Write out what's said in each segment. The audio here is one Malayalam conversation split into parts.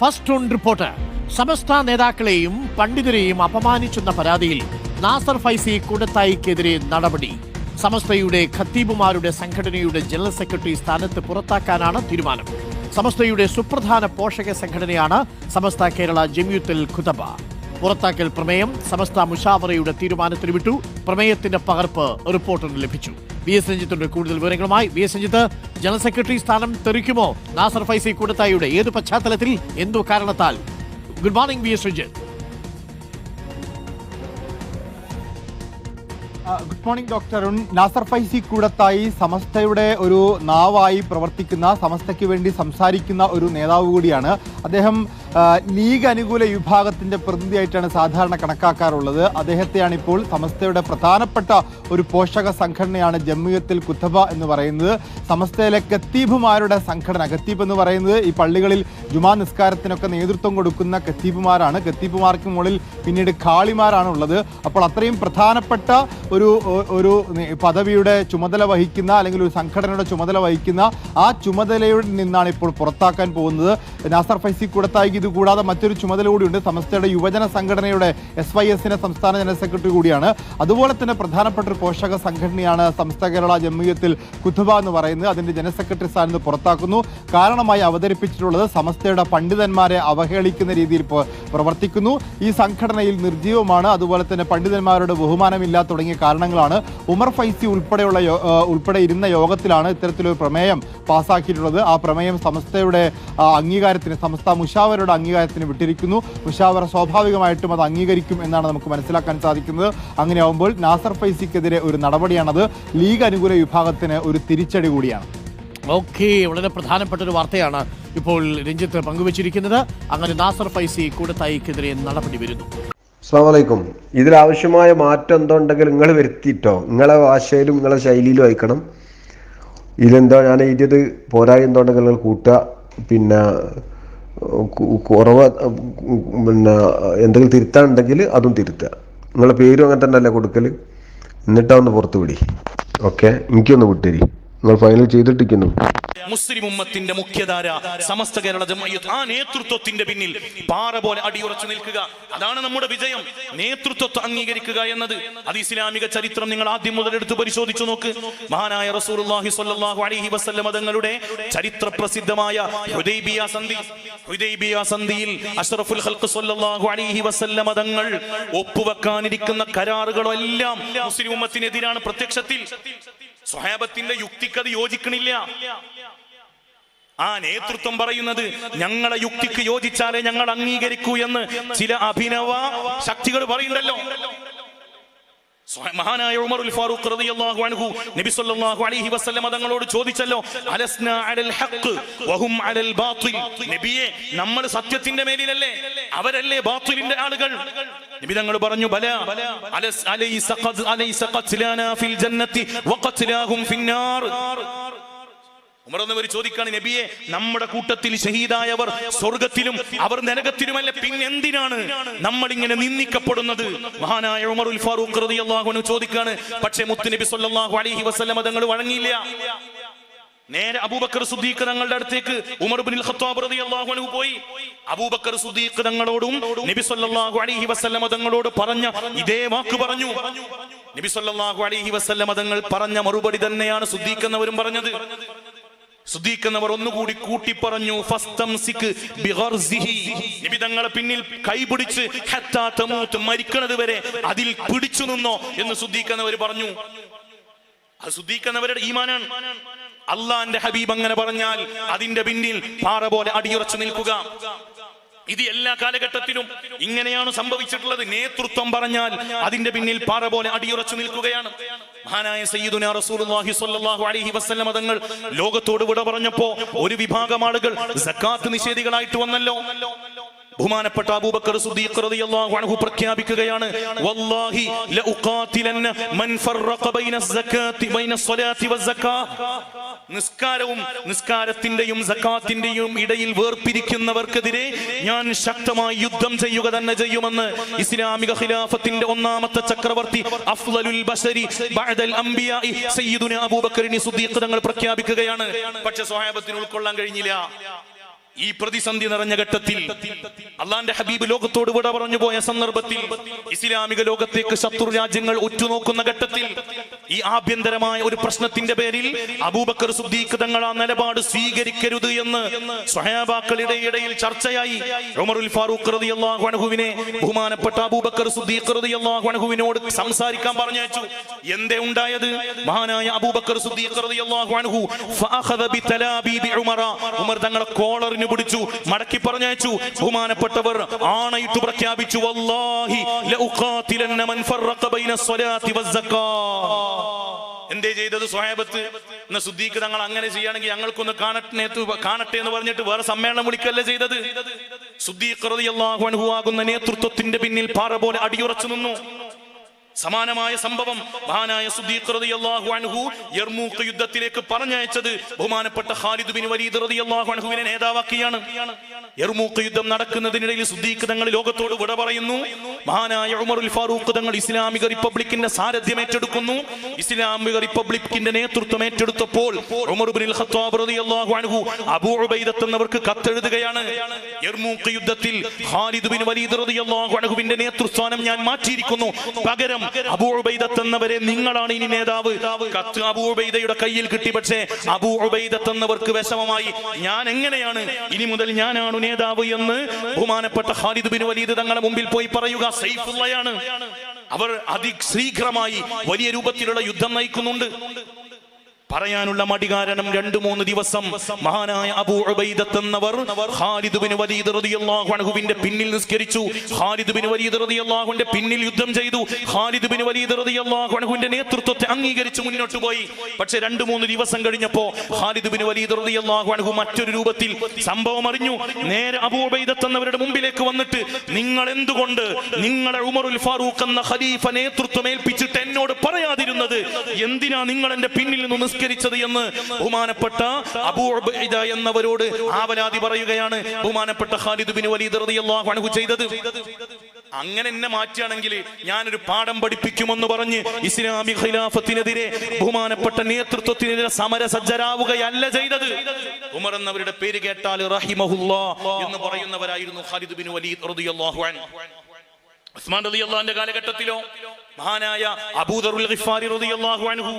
First on report. സമസ്ത നേതാക്കളെയും പണ്ഡിതരെയും അപമാനിച്ചെന്ന പരാതിയിൽ നാസർ ഫൈസി കൂടത്തായിക്കെതിരെ നടപടി. സമസ്തയുടെ ഖത്തീബുമാരുടെ സംഘടനയുടെ ജനറൽ സെക്രട്ടറി സ്ഥാനത്ത് പുറത്താക്കാനാണ് തീരുമാനം. സമസ്തയുടെ സുപ്രധാന പോഷക സംഘടനയാണ് സമസ്ത കേരള ജമിയുത്തുൽ ഖുതബ. പുറത്താക്കൽ പ്രമേയം സമസ്ത മുഷാവറയുടെ തീരുമാനത്തിന് വിട്ടു. പ്രമേയത്തിന്റെ പകർപ്പ് റിപ്പോർട്ടറിന് ലഭിച്ചു. വി എസ് രഞ്ജിത്തിന്റെ കൂടുതൽ വിവരങ്ങളുമായി V S Ranjith. General secretary സ്ഥാനം തെറിക്കുമോ? നാസർ ഫൈസി കൂടത്തായിയുടെ ഏത് പശ്ചാത്തലത്തിൽ എന്തു കാരണത്താൽ? Good morning V S Ranjith. Good morning doctor Arun. Nasar Faizy Koodathayi സമസ്തയുടെ ഒരു നാവായി പ്രവർത്തിക്കുന്ന സമസ്തയ്ക്ക് വേണ്ടി സംസാരിക്കുന്ന ഒരു നേതാവ് കൂടിയാണ്. അദ്ദേഹം ലീഗ് അനുകൂല വിഭാഗത്തിന്റെ പ്രതിനിധിയായിട്ടാണ് സാധാരണ കണക്കാക്കാറുള്ളത്. അദ്ദേഹത്തെയാണ് ഇപ്പോൾ സമസ്തയുടെ പ്രധാനപ്പെട്ട ഒരു പോഷക സംഘടനയാണ് ജമ്മിയത്തിൽ കുത്തബ എന്ന് പറയുന്നത്. സമസ്തയിലെ കത്തീബുമാരുടെ സംഘടന കത്തീബ് എന്ന് പറയുന്നത് ഈ പള്ളികളിൽ ജുമാ നിസ്കാരത്തിനൊക്കെ നേതൃത്വം കൊടുക്കുന്ന കത്തീബുമാരാണ് കത്തീബുമാർക്ക് മുകളിൽ പിന്നീട് ഖാളിമാരാണ് ഉള്ളത് അപ്പോൾ അത്രയും പ്രധാനപ്പെട്ട ഒരു ഒരു പദവിയുടെ ചുമതല വഹിക്കുന്ന അല്ലെങ്കിൽ ഒരു സംഘടനയുടെ ചുമതല വഹിക്കുന്ന ആ ചുമതലയിൽ നിന്നാണ് ഇപ്പോൾ പുറത്താക്കാൻ പോകുന്നത്. നാസർ ഫൈസി കൂടത്തായിക്ക് ഇത് കൂടാതെ മറ്റൊരു ചുമതല കൂടിയുണ്ട് സമസ്തയുടെ യുവജന സംഘടനയുടെ എസ് വൈ എസിന്റെ സംസ്ഥാന ജനറൽ സെക്രട്ടറി കൂടിയാണ്. അതുപോലെ തന്നെ പ്രധാനപ്പെട്ട ഒരു പോഷക സംഘടനയാണ് സംസ്ഥ കേരള ജമ്മിയത്തിൽ കുത്തുബ എന്ന് പറയുന്നത്. അതിന്റെ ജനറൽ സെക്രട്ടറി സ്ഥാനത്ത് പുറത്താക്കുന്നു. കാരണമായി അവതരിപ്പിച്ചിട്ടുള്ളത് സമസ്തയുടെ പണ്ഡിതന്മാരെ അവഹേളിക്കുന്ന രീതിയിൽ പ്രവർത്തിക്കുന്നു. ഈ സംഘടനയിൽ നിർജീവമാണ്. അതുപോലെ തന്നെ പണ്ഡിതന്മാരുടെ ബഹുമാനമില്ല തുടങ്ങിയ കാരണങ്ങളാണ്. ഉമർ ഫൈസി ഉൾപ്പെടെയുള്ള ഉൾപ്പെടെ ഇരുന്ന യോഗത്തിലാണ് ഇത്തരത്തിലൊരു പ്രമേയം പാസ്സാക്കിയിട്ടുള്ളത് ആ പ്രമേയം സംസ്ഥയുടെ അംഗീകാരത്തിന് സംസ്ഥ മുഷാവരുടെ അംഗീകാരത്തിന് വിട്ടിരിക്കുന്നു. മുഷാവറ സ്വാഭാവികമായിട്ടും അത് അംഗീകരിക്കും എന്നാണ് നമുക്ക് മനസ്സിലാക്കാൻ സാധിക്കുന്നത്. അങ്ങനെയാവുമ്പോൾ നാസർ ഫൈസിക്കെതിരെ ഒരു നടപടിയാണത്. ലീഗ് അനുകൂല വിഭാഗത്തിന് ഒരു തിരിച്ചടി കൂടിയാണ്. ഓക്കെ വളരെ പ്രധാനപ്പെട്ട ഒരു വാർത്തയാണ് ഇപ്പോൾ രഞ്ജിത്ത് പങ്കുവച്ചിരിക്കുന്നത്. അങ്ങനെ നാസർ ഫൈസി കൂടത്തായിക്കെതിരെ നടപടി വരുന്നു. അസ്സാമലൈക്കും ഇതിലാവശ്യമായ മാറ്റം എന്തോ ഉണ്ടെങ്കിൽ നിങ്ങൾ വരുത്തിയിട്ടോ? നിങ്ങളെ ഭാഷയിലും നിങ്ങളെ ശൈലിയിലും അയക്കണം. ഇതിലെന്തോ ഞാൻ എഴുതിയത്? പോരായി എന്തോ ഉണ്ടെങ്കിൽ നിങ്ങൾ കൂട്ടുക. പിന്നെ കുറവ് പിന്നെ എന്തെങ്കിലും തിരുത്താനുണ്ടെങ്കിൽ അതും തിരുത്തുക. നിങ്ങളെ പേരും അങ്ങനെ തന്നെ അല്ലേ കൊടുക്കൽ എന്നിട്ടാ ഒന്ന് പുറത്ത് വിടി. ഓക്കെ എനിക്കൊന്ന് വിട്ടേരി. നിങ്ങൾ ഫൈനൽ ചെയ്തിട്ടിരിക്കുന്നു. മുസ്ലിം ഉമ്മത്തിന്റെ മുഖ്യധാര സമസ്ത കേരള ജമയ്യത്ത് ആ നേതൃത്വത്തിന്റെ പിന്നിൽ പാറ പോലെ അടിയുറച്ചു നിൽക്കുക. അതാണ് നമ്മുടെ വിജയം. നേതൃത്വത്തെ അംഗീകരിക്കുക എന്നത്. അത് ഇസ്ലാമിക ചരിത്രം നിങ്ങൾ ആദ്യം മുതൽ എടുത്ത് പരിശോധിച്ചു നോക്ക്. മഹാനായ റസൂലുള്ളാഹി സ്വല്ലല്ലാഹു അലൈഹി വസല്ലം തങ്ങളുടെ ചരിത്ര പ്രസിദ്ധമായ ഹുദൈബിയ സന്ധി ഹുദൈബിയ സന്ധിയിൽ അഷ്റഫുൽ ഖൽഖ് സ്വല്ലല്ലാഹു അലൈഹി വസല്ലം തങ്ങൾ ഒപ്പുവെക്കാനിരിക്കുന്ന കരാറുകളെല്ലാം മുസ്ലിം ഉമ്മത്തിനെതിരാണ് പ്രത്യക്ഷത്തിൽ. സ്വഹാബത്തിന്റെ യുക്തിക്കത് യോജിക്കണില്ല. ആ നേതൃത്വം പറയുന്നത് ഞങ്ങളെ യുക്തിക്ക് യോജിച്ചാലേ ഞങ്ങൾ അംഗീകരിക്കൂ എന്ന് ചില അഭിനവ ശക്തികൾ പറയുന്നുണ്ടല്ലോ. സ്വ- മഹാനായ ഉമറുൽ ഫാറൂഖ് റളിയല്ലാഹു അൻഹു നബി സല്ലല്ലാഹു അലൈഹി വസല്ലം തങ്ങളോട് ചോദിച്ചല്ലോ അലസ്ന അലൽ ഹഖ് വഹും അലൽ ബാത്തിൽ? നബിയെ നമ്മൾ സത്യത്തിന്റെ മേലിലല്ലേ അവരല്ലേ ബാത്തിലിന്റെ ആളുകൾ? നബി തങ്ങൾ പറഞ്ഞു ബല അലസ് അലൈസ ഖദ് അലൈസ ഖത്ലാന ഫിൽ ജന്നത്തി വഖത്ലാഹും ഫിന്നാർ. ഉമർ എന്നവർ ചോദിക്കാണ് നബിയെ നമ്മുടെ കൂട്ടത്തിൽ ഷഹീദായവർ സ്വർഗത്തിലും അവർ നരകത്തിലുമല്ല പിന്നെന്തിനാണ് നമ്മൾ ഇങ്ങനെ നിന്ദിക്കപ്പെടുന്നത്? മഹാനായ ഉമറുൽ ഫാറൂഖ് റളിയല്ലാഹു അൻഹു ചോദിക്കാണ് പക്ഷേ മുത്ത് നബി സല്ലല്ലാഹു അലൈഹി വസല്ലം തങ്ങൾ വഴങ്ങിയില്ല. നേരെ അബൂബക്കർ സുദ്ദീഖ് തങ്ങളുടെ അടുത്തേക്ക് ഉമർ ബിൻ ഖത്താബ് റളിയല്ലാഹു അൻഹു പോയി. അബൂബക്കർ സുദ്ദീഖ് തങ്ങളോടും നബി സല്ലല്ലാഹു അലൈഹി വസല്ലം തങ്ങളോട് പറഞ്ഞ ഇതേ വാക്ക് പറഞ്ഞു. നബി സല്ലല്ലാഹു അലൈഹി വസല്ലം തങ്ങൾ പറഞ്ഞ മറുപടി തന്നെയാണ് സുദ്ദീഖ് എന്നവരും പറഞ്ഞത്. സുദ്ദീഖ് ഒന്നുകൂടി കൂട്ടി പറഞ്ഞു ഫസ്തംസിക് ബിഗർസിഹി. നബി തങ്ങളെ പിന്നിൽ കൈപിടിച്ച് മരിക്കണത് വരെ അതിൽ പിടിച്ചു നിന്നോ എന്ന് സുദീഖെന്നവർ പറഞ്ഞു. അത് സുദീഖെന്നവരുടെ ഈമാനാണ്. അള്ളാന്റെ ഹബീബ് അങ്ങനെ പറഞ്ഞാൽ അതിന്റെ പിന്നിൽ പാറ പോലെ അടിയുറച്ചു നിൽക്കുക. ഇത് എല്ലാ കാലഘട്ടത്തിലും ഇങ്ങനെയാണ് സംഭവിച്ചിട്ടുള്ളത്. നേതൃത്വം പറഞ്ഞാൽ അതിന്റെ പിന്നിൽ പാറ പോലെ അടിയുറച്ചു നിൽക്കുകയാണ്. മഹാനായ സയ്യിദുന റസൂലുള്ളാഹി സ്വല്ലല്ലാഹു അലൈഹി വസല്ലം തങ്ങൾ ലോകത്തോട് വിട പറഞ്ഞപ്പോ ഒരു വിഭാഗം ആളുകൾ സക്കാത്ത് നിഷേധികളായിട്ട് വന്നല്ലോ. ബഹുമാനപ്പെട്ട അബൂബക്കർ സിദ്ദീഖ് റളിയല്ലാഹു അൻഹു പ്രഖ്യാപിക്കുകയാണ് വല്ലാഹി ലഉഖാതിലന്ന മൻ ഫറഖ ബൈന സക്കാത്തി ബൈന സ്വലാത്തി വസ്സക്കാ. നിസ്കാരവും നിസ്കാരത്തിന്റെയും സക്കാത്തിന്റെയും ഇടയിൽ വേർപിരിക്കുന്നവർക്കെതിരെ ഞാൻ ശക്തമായി യുദ്ധം ചെയ്യുക തന്നെ ചെയ്യുമെന്ന് ഇസ്ലാമിക ഖിലാഫത്തിന്റെ ഒന്നാമത്തെ ചക്രവർത്തി അഫ്ളലുൽ ബശരി ബഅദൽ അബൂബക്കറിനി സിദ്ദീഖ് തങ്ങൾ പ്രഖ്യാപിക്കുകയാണ്. പക്ഷെ സ്വഹാബത്തിന് ഉൾക്കൊള്ളാൻ കഴിഞ്ഞില്ല. ഈ പ്രതിസന്ധി നിറഞ്ഞ ഘട്ടത്തിൽ അള്ളാന്റെ ഹബീബ് ലോകത്തോട് വിട പറഞ്ഞു പോയ സന്ദർഭത്തിൽ ഇസ്ലാമിക ലോകത്തേക്ക് ശത്രു രാജ്യങ്ങൾ ഉറ്റുനോക്കുന്ന ഘട്ടത്തിൽ ഈ ആഭ്യന്തരമായ ഒരു പ്രശ്നത്തിന്റെ പേരിൽ അബൂബക്കർ സുദ്ദീഖ് തങ്ങൾ ആ നിലപാട് സ്വീകരിക്കരുത് എന്ന് സ്വഹാബാക്കളുടെ ഇടയിൽ ചർച്ചയായി. ഉമറുൽ ഫാറൂഖ് റളിയല്ലാഹു അൻഹുവിനെ ബഹുമാനപ്പെട്ട അബൂബക്കർ സുദ്ദീഖ് റളിയല്ലാഹു അൻഹുവിനോട് സംസാരിക്കാൻ പറഞ്ഞു എന്തേ ഉണ്ടായത്? മഹാനായ അബൂബക്കർ സുദ്ദീഖ് റളിയല്ലാഹു അൻഹു ഫഅഖദ ബിതലാബി ഉമർ തങ്ങളെ കോളറിന് പിടിച്ചു മടക്കി പറഞ്ഞയച്ചു. ബഹുമാനപ്പെട്ടവർ ആണയിട്ട് പ്രഖ്യാപിച്ചു മൻ ഫറഖ എന്തേ ചെയ്തത് സ്വഹാബത്ത്? എന്ന സുദ്ദീഖ് തങ്ങൾ അങ്ങനെ ചെയ്യുകയാണെങ്കിൽ ഞങ്ങൾക്കൊന്ന് കാണട്ടെ കാണട്ടെ എന്ന് പറഞ്ഞിട്ട് വേറെ സമ്മേളനം വിളിക്കല്ലേ ചെയ്തത്? സുദ്ദീഖ് റളിയല്ലാഹു അൻഹു ആകുന്ന നേതൃത്വത്തിന്റെ പിന്നിൽ പാറ പോലെ അടിയുറച്ചു നിന്നു. സമാനമായ സംഭവം മഹാനായ സുദ്ദീഖ് റളിയല്ലാഹു അൻഹു യർമൂക്ക് യുദ്ധത്തിലേക്ക് പറഞ്ഞയച്ചത് ബഹുമാനപ്പെട്ട ഖാലിദ് ബിൻ വലീദ് റളിയല്ലാഹു അൻഹുവിനെ നേതാവാക്കിയാണ്. യർമൂഖ് യുദ്ധം നടക്കുന്നതിനിടയിൽ സുദ്ദീഖ് തങ്ങൾ ലോകത്തോട് വിട പറയുന്നു. മഹാനായ ഉമറുൽ ഫാറൂഖ് തങ്ങൾ ഇസ്ലാമിക റിപ്പബ്ലിക്കിന്റെ സാരഥ്യം ഏറ്റെടുക്കുന്നു. ഇസ്ലാമിക റിപ്പബ്ലിക്കിന്റെ നേതൃത്വം ഏറ്റെടുത്തപ്പോൾ ഉമർ ബിൻ ഖത്താബ് റളിയല്ലാഹു അൻഹു അബൂ ഉബൈദത്ത് എന്നവർക്ക് കത്തെഴുതുകയാണ്. യർമൂഖ് യുദ്ധത്തിൽ ഖാലിദ് ബിൻ വലീദ് റളിയല്ലാഹു അൻഹുവിന്റെ നേതൃസ്ഥാനം ഞാൻ മാറ്റിയിരിക്കുന്നു. പകരം അബൂ ഉബൈദത്ത് എന്നവരെ നിങ്ങളാണ് ഇനി നേതാവ്. കത്ത് അബൂ ഉബൈദയുടെ കയ്യിൽ കിട്ടി. പക്ഷേ അബൂ ഉബൈദത്ത് എന്നവർക്ക് വിഷമമായി. ഞാൻ എങ്ങനെയാണ് ഇനി മുതൽ ഞാനാണ് നേതാവ് എന്ന് ബഹുമാനപ്പെട്ട ഖാലിദ് ബിൻ വലീദ് തങ്ങളുടെ മുമ്പിൽ പോയി പറയുക. സൈഫുള്ളയാണ്. അവർ അതിശീഘ്രമായി വലിയ രൂപത്തിലുള്ള യുദ്ധം നയിക്കുന്നുണ്ട്. പറയാനുള്ള മടി കാരണം രണ്ടു മൂന്ന് ദിവസം മഹാനായ അബൂ ഉബൈദത്ത് എന്നവർ ഖാലിദ് ബിൻ വലീദ് റളിയല്ലാഹു അൻഹുവിന്റെ പിന്നിൽ നിസ്കരിച്ചു. ഖാലിദ് ബിൻ വലീദ് റളിയല്ലാഹുവിന്റെ പിന്നിൽ യുദ്ധം ചെയ്തു. ഖാലിദ് ബിൻ വലീദ് റളിയല്ലാഹു അൻഹുവിന്റെ നേതൃത്വത്തെ അംഗീകരിച്ച് മുന്നോട്ട് പോയി. പക്ഷേ രണ്ടു മൂന്ന് ദിവസം കഴിഞ്ഞപ്പോ ഖാലിദ് ബിൻ വലീദ് റളിയല്ലാഹു അൻഹു മറ്റൊരു രൂപത്തിൽ സംഭവം അറിഞ്ഞു. നേരെ അബൂ എന്നവരുടെ മുമ്പിലേക്ക് വന്നിട്ട് നിങ്ങൾ എന്തുകൊണ്ട് നിങ്ങളെ ഉമറുൽ ഫാറൂഖ് എന്ന ഖലീഫ നേതൃത്വം ഏൽപ്പിച്ചിട്ട് എന്നോട് പറയാതിരുന്നത്? എന്തിനാ നിങ്ങൾ എന്റെ പിന്നിൽ നിന്ന് നിസ്കരിച്ചത് എന്ന് ബഹുമാനപ്പെട്ട അബൂ ഉബൈദ എന്നവരോട് ആവലാതി പറയുകയാണ്. ബഹുമാനപ്പെട്ട ഖാലിദ് ബിൻ വലീദ് റളിയല്ലാഹു അൻഹു ചെയ്തത്. അങ്ങനെ എന്നെ മാറ്റുകയാണെങ്കിൽ ഞാനൊരു പാഠം പഠിപ്പിക്കുമെന്ന് പറഞ്ഞ് ഇസ്ലാമിക ഖിലാഫത്തിനെതിരെ ബഹുമാനപ്പെട്ട നേതൃത്വത്തിനെതിരെ സമരസജ്ജരാവുകയല്ല ചെയ്തത്. ഉമർ എന്നവരുടെ പേര് കേട്ടാൽ റഹിമഹുല്ലാ എന്ന് പറയുന്നവരായിരുന്നു ഖാലിദ് ബിൻ വലീദ് റളിയല്ലാഹു അൻഹു. ഉസ്മാൻ അലി അള്ളാന്റെ കാലഘട്ടത്തിലോ മഹാനായ അബൂദറുൽ ഗിഫാരി റളിയല്ലാഹു അൻഹു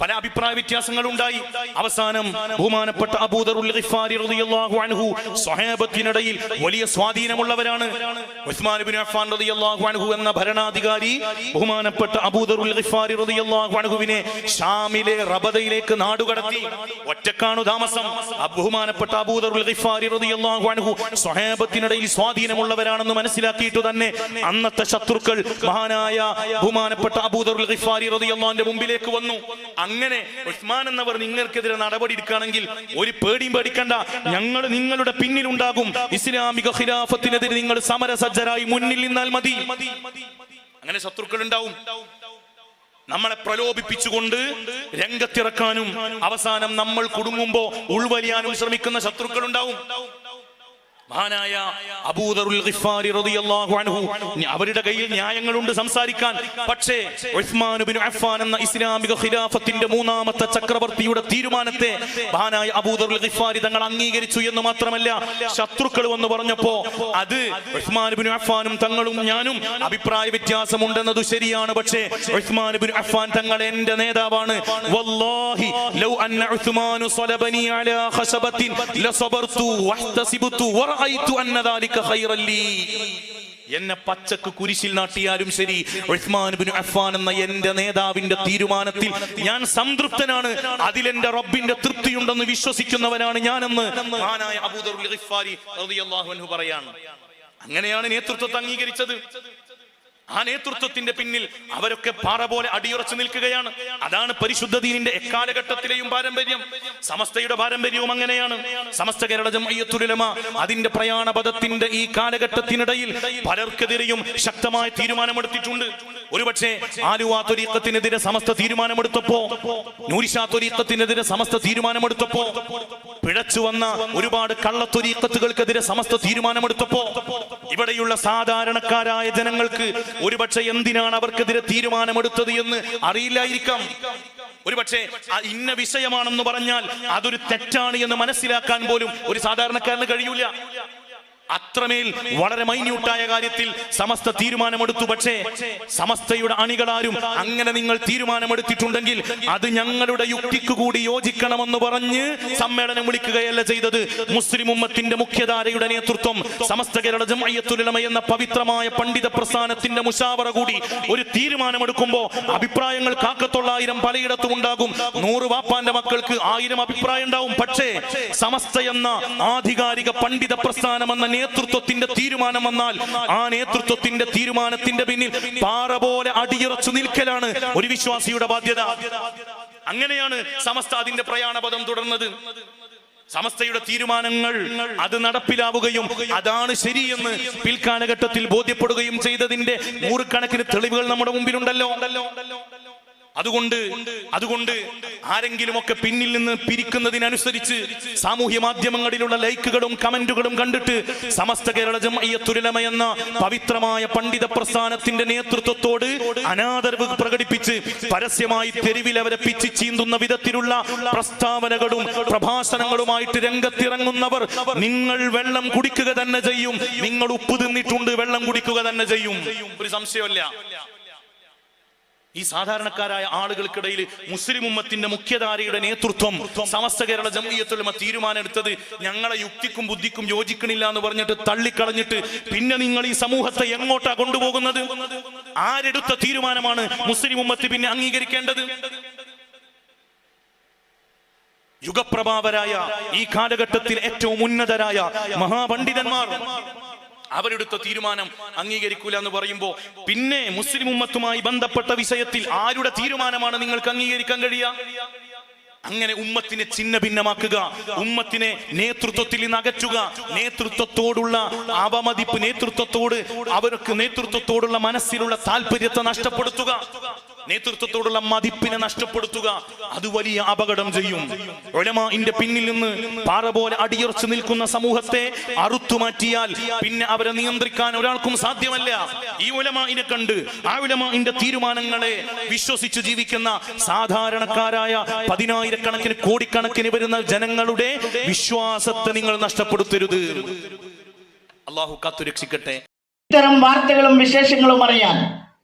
പല അഭിപ്രായ വ്യത്യാസങ്ങൾ ഉണ്ടായി അവസാനം ബഹുമാനപ്പെട്ട അബൂദറുൽ ഗിഫാരി റളിയല്ലാഹു അൻഹു സ്വഹാബത്തിനിടയിൽ വലിയ സ്വാധീനമുള്ളവരാണ്. ഉസ്മാൻ ഇബ്നു അഫ്ഫാൻ റളിയല്ലാഹു അൻഹു എന്ന ഭരണാധികാരി ബഹുമാനപ്പെട്ട അബൂദറുൽ ഗിഫാരി റളിയല്ലാഹു അൻഹുവിനെ ഷാമിലെ റബദയിലേക്ക് നാടുകടത്തി ഒറ്റക്കാണു താമസം. ബഹുമാനപ്പെട്ട അബൂദറുൽ ഗിഫാരി റളിയല്ലാഹു അൻഹു സ്വഹാബത്തിനിടയിൽ സ്വാധീനമുള്ളവരാണെന്ന് മനസ്സിലാക്കിയിട്ട് തന്നെ അന്നത്തെ ശത്രുക്കൾ മഹാനായ ബഹുമാനപ്പെട്ട ഗിഫാരി റളിയല്ലാഹുവിന്റെ മുമ്പിലേക്ക് വന്നു. അങ്ങനെ ഉസ്മാൻ എന്നവർ നിങ്ങൾക്കെതിരെ നടപടി എടുക്കുകയാണെങ്കിൽ ഒരു പേടിയും പേടിക്കണ്ട. ഞങ്ങൾ നിങ്ങളുടെ പിന്നിലുണ്ടാകും. ഇസ്ലാമിക ഖിലാഫത്തിനെതിരെ നിങ്ങൾ സമരസജ്ജരായി മുന്നിൽ നിന്നാൽ മതി. അങ്ങനെ ശത്രുക്കൾ ഉണ്ടാവും. നമ്മളെ പ്രലോഭിപ്പിച്ചുകൊണ്ട് രംഗത്തിറക്കാനും അവസാനം നമ്മൾ കുടുങ്ങുമ്പോ ഉൾവലിയാനും ശ്രമിക്കുന്ന ശത്രുക്കൾ ഉണ്ടാവും. മഹാനായ അബൂദറുൽ ഗിഫാരി റളിയല്ലാഹു അൻഹു. അവരുടെ കയ്യിൽ ന്യായങ്ങളുണ്ട് സംസാരിക്കാൻ. പക്ഷേ ഉസ്മാൻ ഇബ്നു അഫ്ഫാൻ എന്ന ഇസ്ലാമിക ഖിലാഫത്തിന്റെ മൂന്നാമത്തെ ചക്രവർത്തിയുടെ തീരുമാനത്തെ മഹാനായ അബൂദറുൽ ഗിഫാരി തങ്ങൾ അംഗീകരിച്ചു എന്ന് മാത്രമല്ല ശത്രുക്കൾ വന്ന് പറഞ്ഞപ്പോൾ അത് ഉസ്മാൻ ഇബ്നു അഫ്ഫാനും തങ്ങളും ഞാനും അഭിപ്രായ വ്യത്യാസമുണ്ടെന്നത് ശരിയാണ്. പക്ഷേ ഉസ്മാൻ ഇബ്നു അഫ്ഫാൻ തങ്ങൾ എന്റെ നേതാവാണ്. വല്ലാഹി ലൗ അന്ന ഉസ്മാനു സലബനി അലാ ഖസബത്തിൻ ലസബർതു വഹ്തസിബതു വറഅയ്തു എന്നെ പച്ചക്ക് കുരിശിൽ നാട്ടിയാലും ശരി ഉസ്മാൻ ബിൻ അഫ്ഫാൻ എന്ന എന്റെ നേതാവിന്റെ തീരുമാനത്തിൽ ഞാൻ സംതൃപ്തനാണ്. അതിലെന്റെ റബ്ബിന്റെ തൃപ്തിയുണ്ടെന്ന് വിശ്വസിക്കുന്നവനാണ് ഞാനെന്ന് മാനായ അബൂദർ അങ്ങനെയാണ് നേതൃത്വത്തെ അംഗീകരിച്ചത്. ആ നേതൃത്വത്തിന്റെ പിന്നിൽ അവരൊക്കെ പാറ പോലെ അടിയുറച്ചു നിൽക്കുകയാണ്. അതാണ് പരിശുദ്ധ ദീനിന്റെ എക്കാലഘട്ടത്തിലെയും പാരമ്പര്യം. സമസ്തയുടെ പാരമ്പര്യവും അങ്ങനെയാണ്. സമസ്ത കേരള ജംഇയ്യത്തുൽ ഉലമ അതിന്റെ പ്രയാണപഥത്തിന്റെ ഈ കാലഘട്ടത്തിനിടയിൽ പലർക്കെതിരെയും ശക്തമായ തീരുമാനമെടുത്തിട്ടുണ്ട്. ഒരുപക്ഷെ ആലുവ തൊരീക്കത്തിനെതിരെ സമസ്ത തീരുമാനമെടുത്തപ്പോ നൂരിഷാ തൊരീക്കത്തിനെതിരെ സമസ്ത തീരുമാനമെടുത്തപ്പോ പിഴച്ചു വന്ന ഒരുപാട് കള്ളത്തൊരീക്കത്തുകൾക്കെതിരെ സമസ്ത തീരുമാനമെടുത്തപ്പോ ഇവിടെയുള്ള സാധാരണക്കാരായ ജനങ്ങൾക്ക് ഒരുപക്ഷെ എന്തിനാണ് അവർക്കെതിരെ തീരുമാനമെടുത്തത് എന്ന് അറിയില്ലായിരിക്കാം. ഒരുപക്ഷെ ഇന്ന വിഷയമാണെന്ന് പറഞ്ഞാൽ അതൊരു തെറ്റാണ് എന്ന് മനസ്സിലാക്കാൻ പോലും ഒരു സാധാരണക്കാരന് കഴിയൂല. അത്രമേൽ വളരെ മൈന്യൂട്ടായ കാര്യത്തിൽ സമസ്ത തീരുമാനമെടുത്തു. പക്ഷേ സമസ്തയുടെ അണികളാരും അങ്ങനെ നിങ്ങൾ തീരുമാനമെടുത്തിട്ടുണ്ടെങ്കിൽ അത് ഞങ്ങളുടെ യുക്തിക്ക് കൂടി യോജിക്കണമെന്ന് പറഞ്ഞ് സമ്മേളനം വിളിക്കുകയല്ല ചെയ്തത്. മുസ്ലിം ഉമ്മത്തിന്റെ മുഖ്യധാരയുടെ നേതൃത്വം സമസ്ത കേരള ജമയത്തുലമ എന്ന പവിത്രമായ പണ്ഡിത പ്രസ്ഥാനത്തിന്റെ മുഷാവറ കൂടി ഒരു തീരുമാനമെടുക്കുമ്പോ അഭിപ്രായങ്ങൾ കാക്കത്തൊള്ളായിരം പലയിടത്തും ഉണ്ടാകും. നൂറ് വാപ്പാന്റെ മക്കൾക്ക് ആയിരം അഭിപ്രായം ഉണ്ടാവും. പക്ഷേ സമസ്ത എന്ന ആധികാരിക പണ്ഡിത പ്രസ്ഥാനം എന്ന നേതൃത്വത്തിന്റെ തീരുമാനം വന്നാൽ ആ നേതൃത്വത്തിന്റെ തീരുമാനത്തിന്റെ പിന്നിൽ പാറ പോലെ അടിയുറച്ചു നിൽക്കലാണ് ഒരു വിശ്വാസിയുടെ ബാധ്യത. അങ്ങനെയാണ് സമസ്ത അതിന്റെ പ്രയാണപഥം തുടർന്നത്. സമസ്തയുടെ തീരുമാനങ്ങൾ അത് നടപ്പിലാവുകയും അതാണ് ശരിയെന്ന് പിൽക്കാലഘട്ടത്തിൽ ബോധ്യപ്പെടുകയും ചെയ്തതിന്റെ നൂറുകണക്കിന് തെളിവുകൾ നമ്മുടെ മുമ്പിലുണ്ടല്ലോ. അതുകൊണ്ട് അതുകൊണ്ട് ആരെങ്കിലുമൊക്കെ പിന്നിൽ നിന്ന് പിരിക്കുന്നതിനനുസരിച്ച് സാമൂഹ്യ മാധ്യമങ്ങളിലുള്ള ലൈക്കുകളും കമന്റുകളും കണ്ടിട്ട് സമസ്ത കേരള ജമയ്യത്തുലമ എന്ന പവിത്രമായ പണ്ഡിത പ്രസ്ഥാനത്തിന്റെ നേതൃത്വത്തോട് അനാദരവ് പ്രകടിപ്പിച്ച് പരസ്യമായി തെരുവിൽ അവരെ പിച്ച് ചീന്തുന്ന വിധത്തിലുള്ള പ്രസ്താവനകളും പ്രഭാഷണങ്ങളുമായിട്ട് രംഗത്തിറങ്ങുന്നവർ നിങ്ങൾ വെള്ളം കുടിക്കുക തന്നെ ചെയ്യും. നിങ്ങൾ ഉപ്പ് തിന്നിട്ടുണ്ട് വെള്ളം കുടിക്കുക തന്നെ ചെയ്യും. ഒരു സംശയമല്ല ഈ സാധാരണക്കാരായ ആളുകൾക്കിടയിൽ മുസ്ലിം ഉമ്മത്തിന്റെ മുഖ്യധാരയുടെ നേതൃത്വം സമസ്ത കേരള ജമീയത്തുലമ തീരുമാനമെടുത്തത് ഞങ്ങളെ യുക്തിക്കും ബുദ്ധിക്കും യോജിക്കണില്ല എന്ന് പറഞ്ഞിട്ട് തള്ളിക്കളഞ്ഞിട്ട് പിന്നെ നിങ്ങൾ ഈ സമൂഹത്തെ എങ്ങോട്ടാ കൊണ്ടുപോകുന്നത്? ആരെടുത്ത തീരുമാനമാണ് മുസ്ലിം ഉമ്മത്ത് പിന്നെ അംഗീകരിക്കേണ്ടത്? യുഗപ്രഭാവരായ ഈ കാലഘട്ടത്തിൽ ഏറ്റവും ഉന്നതരായ മഹാപണ്ഡിതന്മാർ അവരെടുത്ത തീരുമാനം അംഗീകരിക്കൂല എന്ന് പറയുമ്പോൾ പിന്നെ മുസ്ലിം ഉമ്മത്തുമായി ബന്ധപ്പെട്ട വിഷയത്തിൽ ആരുടെ തീരുമാനമാണ് നിങ്ങൾക്ക് അംഗീകരിക്കാൻ കഴിയുക? അങ്ങനെ ഉമ്മത്തിനെ ചിന്ന ഭിന്നമാക്കുക ഉമ്മത്തിനെ നേതൃത്വത്തിൽ നിന്ന് അകറ്റുക നേതൃത്വത്തോടുള്ള അവമതിപ്പ് നേതൃത്വത്തോട് അവർക്ക് നേതൃത്വത്തോടുള്ള മനസ്സിലുള്ള താല്പര്യത്തെ നഷ്ടപ്പെടുത്തുക. നേതൃത്വത്തോടുള്ള മതിപ്പിനെ നഷ്ടപ്പെടുത്തുക. അത് വലിയ അപകടം ചെയ്യും. ഒലമാന്റെ പിന്നിൽ നിന്ന് പാറ പോലെ അടിയുറച്ചു നിൽക്കുന്ന സമൂഹത്തെ അറുത്തു മാറ്റിയാൽ പിന്നെ അവരെ നിയന്ത്രിക്കാൻ ഒരാൾക്കും സാധ്യമല്ല. ഈ ഉലമാനെ കണ്ട് ആ ഉലമാന്റെ തീരുമാനങ്ങളെ വിശ്വസിച്ച് ജീവിക്കുന്ന സാധാരണക്കാരായ പതിനായിരക്കണക്കിന് കോടിക്കണക്കിന് വരുന്ന ജനങ്ങളുടെ വിശ്വാസത്തെ നിങ്ങൾ നഷ്ടപ്പെടുത്തരുത്. അള്ളാഹു കാത്തുരക്ഷിക്കട്ടെ. ഇത്തരം വാർത്തകളും വിശേഷങ്ങളും അറിയാൻ